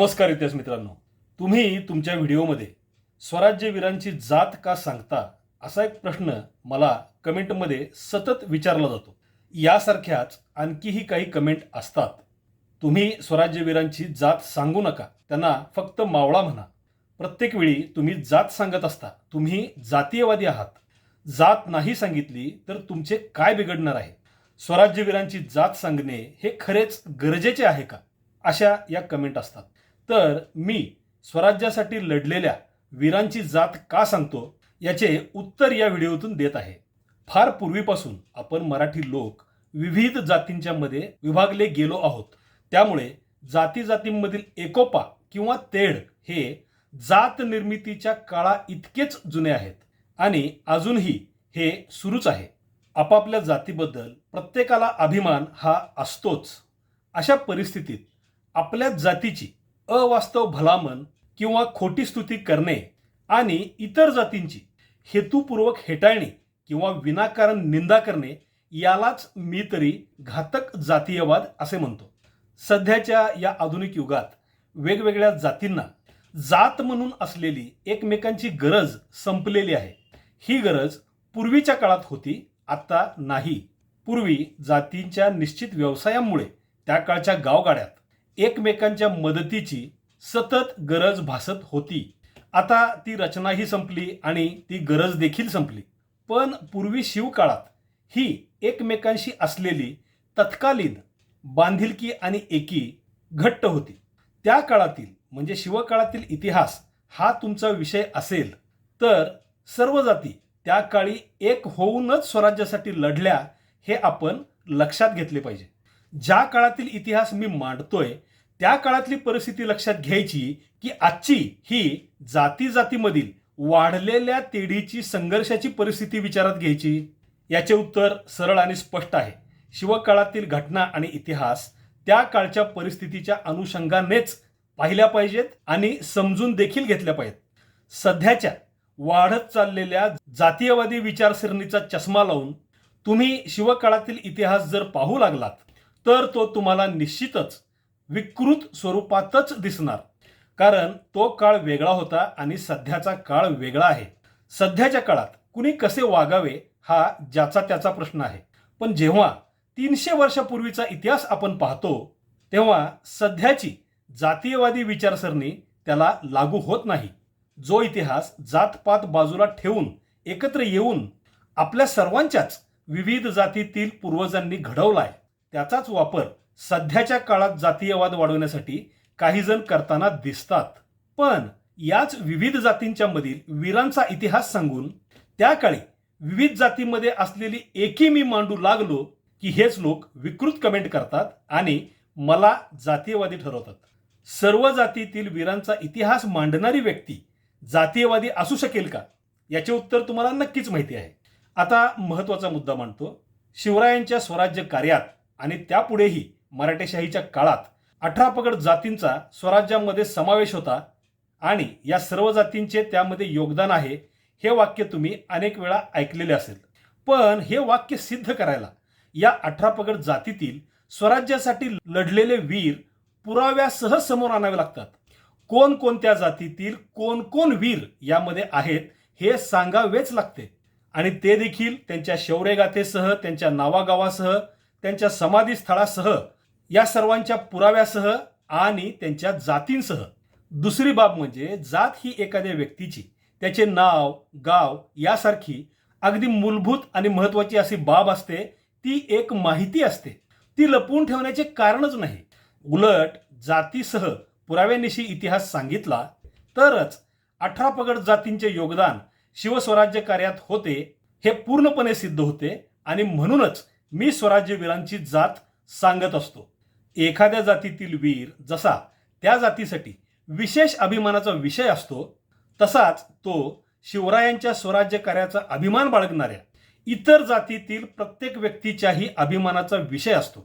नमस्कार इतिहास मित्रांनो. तुम्ही तुमच्या व्हिडिओमध्ये स्वराज्यवीरांची जात का सांगता असा एक प्रश्न मला कमेंटमध्ये सतत विचारला जातो. यासारख्याच आणखीही काही कमेंट असतात. तुम्ही स्वराज्यवीरांची जात सांगू नका. त्यांना फक्त मावळा म्हणा. प्रत्येक वेळी तुम्ही जात सांगत असता. तुम्ही जातीयवादी आहात. जात नाही सांगितली तर तुमचे काय बिघडणार आहे? स्वराज्यवीरांची जात सांगणे हे खरेच गरजेचे आहे का? अशा या कमेंट असतात. तर मी स्वराज्यासाठी लढलेल्या वीरांची जात का सांगतो याचे उत्तर या व्हिडिओतून देत आहे. फार पूर्वीपासून आपण मराठी लोक विविध जातींच्या मध्ये विभागले गेलो आहोत. त्यामुळे जाती जातींमधील एकोपा किंवा तेढ हे जात निर्मितीच्या काळा इतकेच जुने आहेत आणि अजूनही हे सुरूच आहे. आपापल्या जातीबद्दल प्रत्येकाला अभिमान हा असतोच. अशा परिस्थितीत आपल्याच जातीची अवास्तव भलामण किंवा खोटी स्तुती करणे आणि इतर जातींची हेतुपूर्वक हेटाळणी किंवा विनाकारण निंदा करणे यालाच मी तरी घातक जातीयवाद असे म्हणतो. सध्याच्या या आधुनिक युगात वेगवेगळ्या जातींना जात म्हणून असलेली एकमेकांची गरज संपलेली आहे. ही गरज पूर्वीच्या काळात होती आता नाही. पूर्वी जातींच्या निश्चित व्यवसायामुळे त्या काळच्या गावगाड्यात एकमेकांच्या मदतीची सतत गरज भासत होती. आता ती रचनाही संपली आणि ती गरज देखील संपली. पण पूर्वी शिवकाळात ही एकमेकांशी असलेली तत्कालीन बांधिलकी आणि एकी घट्ट होती. त्या काळातील म्हणजे शिवकाळातील इतिहास हा तुमचा विषय असेल तर सर्व जाती त्या काळी एक होऊनच स्वराज्यासाठी लढल्या हे आपण लक्षात घेतले पाहिजे. ज्या काळातील इतिहास मी मांडतोय त्या काळातली परिस्थिती लक्षात घ्यायची की आजची ही जाती जातीमधील वाढलेल्या तेढीची संघर्षाची परिस्थिती विचारात घ्यायची. याचे उत्तर सरळ आणि स्पष्ट आहे. शिवकाळातील घटना आणि इतिहास त्या काळच्या परिस्थितीच्या अनुषंगानेच पाहिल्या पाहिजेत आणि समजून देखील घेतल्या पाहिजेत. सध्याच्या वाढत चाललेल्या जातीयवादी विचारसरणीचा चष्मा लावून तुम्ही शिवकाळातील इतिहास जर पाहू लागलात तर तो तुम्हाला निश्चितच विकृत स्वरूपातच दिसणार. कारण तो काळ वेगळा होता आणि सध्याचा काळ वेगळा आहे. सध्याच्या काळात कुणी कसे वागावे हा ज्याचा त्याचा प्रश्न आहे. पण जेव्हा तीनशे वर्षापूर्वीचा इतिहास आपण पाहतो तेव्हा सध्याची जातीयवादी विचारसरणी त्याला लागू होत नाही. जो इतिहास जातपात बाजूला ठेवून एकत्र येऊन आपल्या सर्वांच्याच विविध जातीतील पूर्वजांनी घडवलाय त्याचाच वापर सध्याच्या काळात जातीयवाद वाढवण्यासाठी काही जण करताना दिसतात. पण याच विविध जातींच्या मधील वीरांचा इतिहास सांगून त्या काळी विविध जातीमध्ये असलेली एकी मी मांडू लागलो की हेच लोक विकृत कमेंट करतात आणि मला जातीयवादी ठरवतात. सर्व जातीतील वीरांचा इतिहास मांडणारी व्यक्ती जातीयवादी असू शकेल का? याचे उत्तर तुम्हाला नक्कीच माहिती आहे. आता महत्त्वाचा मुद्दा मांडतो. शिवरायांच्या स्वराज्य कार्यात आणि त्यापुढेही मराठेशाहीच्या काळात अठरा पगड जातींचा स्वराज्यामध्ये समावेश होता आणि या सर्व जातींचे त्यामध्ये योगदान आहे हे वाक्य तुम्ही अनेक वेळा ऐकलेले असेल. पण हे वाक्य सिद्ध करायला या अठरा पगड जातीतील स्वराज्यासाठी लढलेले वीर पुराव्यासह समोर आणावे लागतात. कोण कोणत्या जातीतील कोण कोण वीर यामध्ये आहेत हे सांगावेच लागते. आणि ते देखील त्यांच्या शौर्यगाथेसह त्यांच्या नावागावासह त्यांच्या समाधी स्थळासह या सर्वांच्या पुराव्यासह आणि त्यांच्या जातींसह. दुसरी बाब म्हणजे जात ही एखाद्या व्यक्तीची त्याचे नाव गाव यासारखी अगदी मूलभूत आणि महत्वाची अशी बाब असते ती एक माहिती असते. ती लपवून ठेवण्याचे कारणच नाही. उलट जातीसह पुराव्यानिशी इतिहास सांगितला तरच अठरा पगड जातींचे योगदान शिवस्वराज्य कार्यात होते हे पूर्णपणे सिद्ध होते आणि म्हणूनच मी स्वराज्यवीरांची जात सांगत असतो. एखाद्या जातीतील वीर जसा त्या जातीसाठी विशेष अभिमानाचा विषय असतो तसाच तो शिवरायांच्या स्वराज्य कार्याचा अभिमान बाळगणाऱ्या इतर जातीतील प्रत्येक व्यक्तीच्याही अभिमानाचा विषय असतो.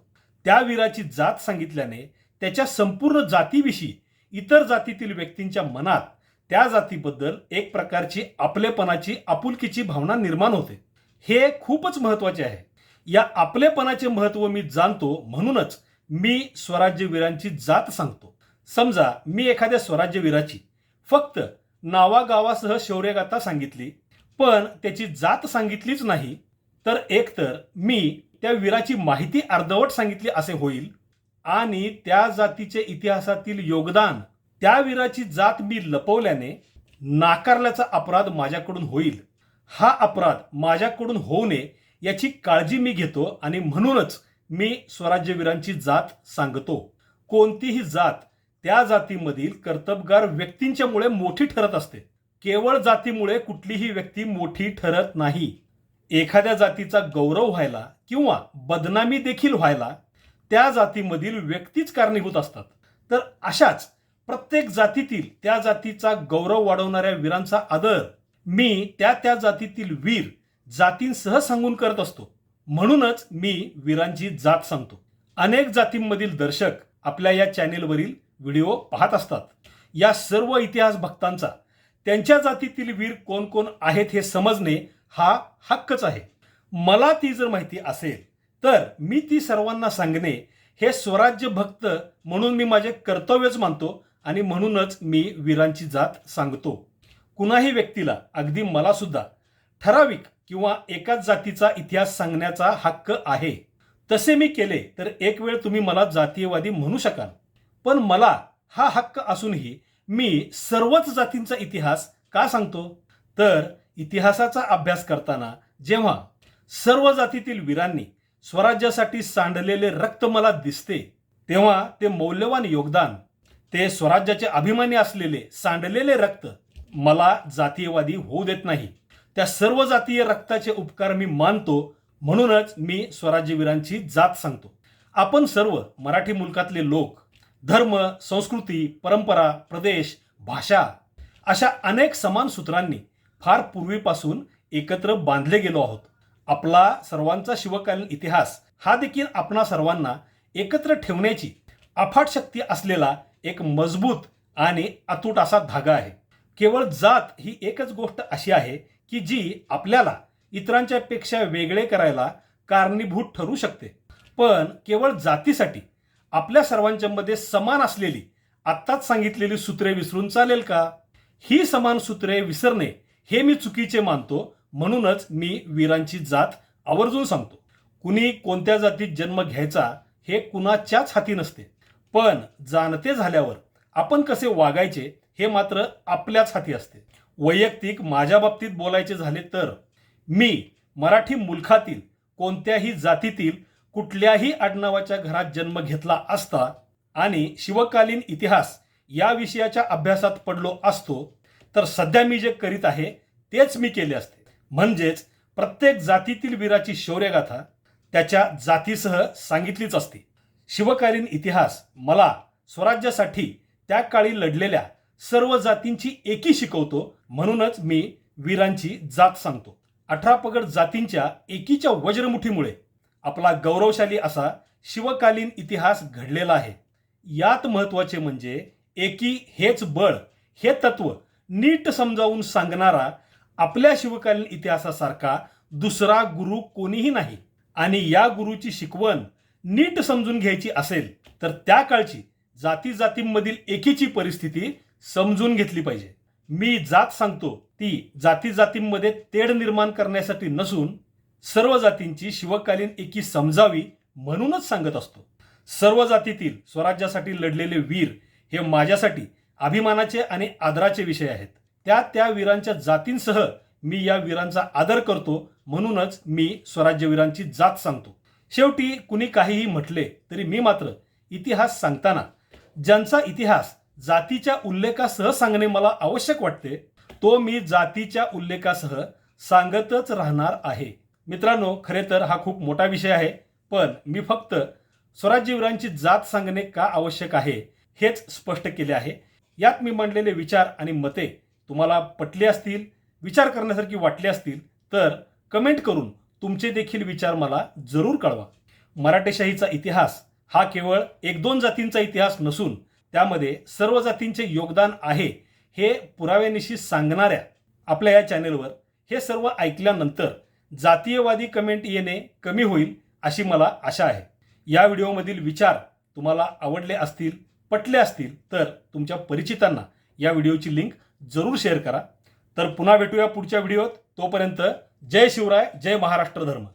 त्या वीराची जात सांगितल्याने त्याच्या संपूर्ण जातीविषयी इतर जातीतील व्यक्तींच्या मनात त्या जातीबद्दल एक प्रकारची आपलेपणाची आपुलकीची भावना निर्माण होते. हे खूपच महत्त्वाचे आहे. या आपलेपणाचे महत्त्व मी जाणतो म्हणूनच मी स्वराज्यवीरांची जात सांगतो. समजा मी एखाद्या स्वराज्यवीराची फक्त नावागावासह शौर्यगाथा सांगितली पण त्याची जात सांगितलीच नाही तर एकतर मी त्या वीराची माहिती अर्धवट सांगितली असे होईल आणि त्या जातीचे इतिहासातील योगदान त्या वीराची जात मी लपवल्याने नाकारल्याचा अपराध माझ्याकडून होईल. हा अपराध माझ्याकडून होऊ नये याची काळजी मी घेतो आणि म्हणूनच मी स्वराज्यवीरांची जात सांगतो. कोणतीही जात त्या जातीमधील कर्तबगार व्यक्तींच्यामुळे मोठी ठरत असते. केवळ जातीमुळे कुठलीही व्यक्ती मोठी ठरत नाही. एखाद्या जातीचा गौरव व्हायला किंवा बदनामी देखील व्हायला त्या जातीमधील व्यक्तीच कारणीभूत असतात. तर अशाच प्रत्येक जातीतील त्या जातीचा गौरव वाढवणाऱ्या वीरांचा आदर मी त्या त्या जातीतील वीर जातींसह सांगून करत असतो. म्हणूनच मी वीरांची जात सांगतो. अनेक जातींमधील दर्शक आपल्या या चॅनेलवरील व्हिडिओ पाहत असतात. या सर्व इतिहास भक्तांचा त्यांच्या जातीतील वीर कोण कोण आहेत हे समजणे हा हक्कच आहे. मला ती जर माहिती असेल तर मी ती सर्वांना सांगणे हे स्वराज्य भक्त म्हणून मी माझे कर्तव्यच मानतो आणि म्हणूनच मी वीरांची जात सांगतो. कुणाही व्यक्तीला अगदी मला सुद्धा ठराविक किंवा एकाच जातीचा इतिहास सांगण्याचा हक्क आहे. तसे मी केले तर एक वेळ तुम्ही मला जातीयवादी म्हणू शकाल. पण मला हा हक्क असूनही मी सर्वच जातींचा इतिहास का सांगतो? तर इतिहासाचा अभ्यास करताना जेव्हा सर्व जातीतील वीरांनी स्वराज्यासाठी सांडलेले रक्त मला दिसते तेव्हा ते मौल्यवान योगदान ते स्वराज्याचे अभिमानी असलेले सांडलेले रक्त मला जातीयवादी होऊ देत नाही. त्या सर्व जातीय रक्ताचे उपकार मी मानतो म्हणूनच मी स्वराज्यवीरांची जात सांगतो. आपण सर्व मराठी मुलकातले लोक धर्म संस्कृती परंपरा प्रदेश भाषा अशा अनेक समान सूत्रांनी फार पूर्वीपासून एकत्र बांधले गेलो आहोत. आपला सर्वांचा शिवकालीन इतिहास हा देखील आपणा सर्वांना एकत्र ठेवण्याची अफाट शक्ती असलेला एक मजबूत आणि अतूट असा धागा आहे. केवळ जात ही एकच गोष्ट अशी आहे की जी आपल्याला इतरांच्या पेक्षा वेगळे करायला कारणीभूत ठरू शकते. पण केवळ जातीसाठी आपल्या सर्वांच्या मध्ये समान असलेली आत्ताच सांगितलेली सूत्रे विसरून चालेल का? ही समान सूत्रे विसरणे हे मी चुकीचे मानतो म्हणूनच मी वीरांची जात आवर्जून सांगतो. कुणी कोणत्या जातीत जन्म घ्यायचा हे कुणाच्याच हाती नसते. पण जाणते झाल्यावर आपण कसे वागायचे हे मात्र आपल्याच हाती असते. वैयक्तिक माझ्या बाबतीत बोलायचे झाले तर मी मराठी मुलखातील कोणत्याही जातीतील कुठल्याही आडनावाच्या घरात जन्म घेतला असता आणि शिवकालीन इतिहास या विषयाच्या अभ्यासात पडलो असतो तर सध्या मी जे करीत आहे तेच मी केले असते. म्हणजेच प्रत्येक जातीतील वीराची शौर्यगाथा त्याच्या जातीसह सांगितलीच असते. शिवकालीन इतिहास मला स्वराज्यासाठी त्या काळी लढलेल्या सर्व जातींची एकी शिकवतो. म्हणूनच मी वीरांची जात सांगतो. अठरा पगड जातींच्या एकीच्या वज्रमुठीमुळे आपला गौरवशाली असा शिवकालीन इतिहास घडलेला आहे. यात महत्त्वाचे म्हणजे एकी हेच बळ हे तत्व नीट समजावून सांगणारा आपल्या शिवकालीन इतिहासासारखा दुसरा गुरु कोणीही नाही. आणि या गुरुची शिकवण नीट समजून घ्यायची असेल तर त्या काळची जाती जातींमधील एकीची परिस्थिती समजून घेतली पाहिजे. मी जात सांगतो ती जाती जातींमध्ये तेढ निर्माण करण्यासाठी नसून सर्व जातींची शिवकालीन एकी समजावी म्हणूनच सांगत असतो. सर्व जातीतील स्वराज्यासाठी लढलेले वीर हे माझ्यासाठी अभिमानाचे आणि आदराचे विषय आहेत. त्या त्या वीरांच्या जातींसह मी या वीरांचा आदर करतो म्हणूनच मी स्वराज्यवीरांची जात सांगतो. शेवटी कुणी काहीही म्हटले तरी मी मात्र इतिहास सांगताना ज्यांचा इतिहास जातीच्या उल्लेखासह सांगणे मला आवश्यक वाटते. तो मी जातीच्या उल्लेखासह सांगतच राहणार आहे. मित्रांनो खरे तर हा खूप मोठा विषय आहे पण मी फक्त स्वराज्यवीरांची जात सांगणे का आवश्यक आहे हेच स्पष्ट केले आहे. यात मी मांडलेले विचार आणि मते तुम्हाला पटले असतील विचार करण्यासारखी वाटले असतील तर कमेंट करून तुमचे देखील विचार मला जरूर कळवा. मराठेशाहीचा इतिहास हा केवळ एक दोन जातींचा इतिहास नसून त्यामध्ये सर्व जातींचे योगदान आहे हे पुराव्यानिशी सांगणाऱ्या आपल्या या चॅनेलवर हे सर्व ऐकल्यानंतर जातीयवादी कमेंट येणे कमी होईल अशी मला आशा आहे. या व्हिडिओमधील विचार तुम्हाला आवडले असतील पटले असतील तर तुमच्या परिचितांना या व्हिडिओची लिंक जरूर शेअर करा. तर पुन्हा भेटूया पुढच्या व्हिडिओत. तोपर्यंत जय शिवराय जय महाराष्ट्र धर्म.